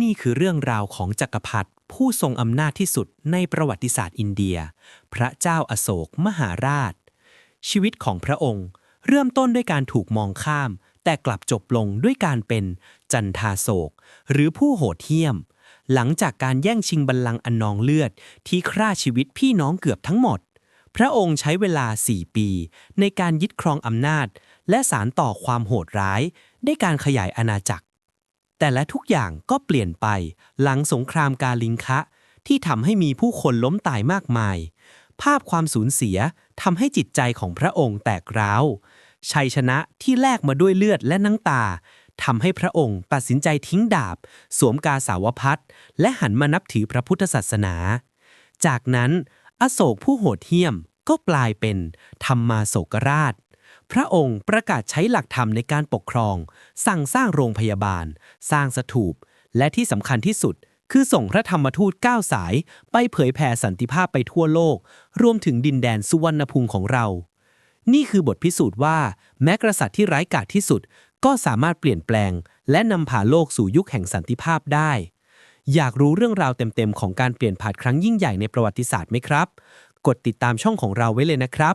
นี่คือเรื่องราวของจักรพรรดิผู้ทรงอำนาจที่สุดในประวัติศาสตร์อินเดีย พระเจ้าอโศกมหาราช ชีวิตของพระองค์ เริ่มต้นด้วยการถูกมองข้าม แต่กลับจบลงด้วยการเป็นจันทาโศก หรือผู้โหดเหี้ยม หลังจากการแย่งชิงบัลลังก์อันนองเลือดที่ฆ่าชีวิตพี่น้องเกือบทั้งหมด พระองค์ใช้เวลา 4 ปี ในการยึดครองอำนาจ และสารต่อความโหดร้าย ได้การขยายอาณาจักร แต่และทุกอย่างก็เปลี่ยนไป หลังสงครามกาลิงคะ ที่ทำให้มีผู้คนล้มตายมากมาย ภาพความสูญเสียทำให้จิตใจของพระองค์แตกร้าว ชัยชนะที่แลกมาด้วยเลือดและน้ำตาทำให้พระองค์ตัดสินใจทิ้งดาบ สวมกาสาวพัดและหันมานับถือพระพุทธศาสนา จากนั้น อโศกผู้โหดเหี้ยมก็กลายเป็นธรรมาโศกราช พระองค์ประกาศใช้หลักธรรมในการปกครอง สั่งสร้างโรงพยาบาล สร้างสถูป และที่สำคัญที่สุด คือส่งพระธรรมทูตก้าวสาย ไปเผยแผ่สันติภาพไปทั่วโลก รวมถึงดินแดนสุวรรณภูมิของเรา นี่คือบทพิสูจน์ว่า แม้กษัตริย์ที่ร้ายกาจที่สุด ก็สามารถเปลี่ยนแปลง และนำพาโลกสู่ยุคแห่งสันติภาพได้อยากรู้เรื่องราวเต็มๆ ของการเปลี่ยนผ่านครั้งยิ่งใหญ่ในประวัติศาสตร์ไหมครับ กดติดตามช่องของเราไว้เลยนะครับ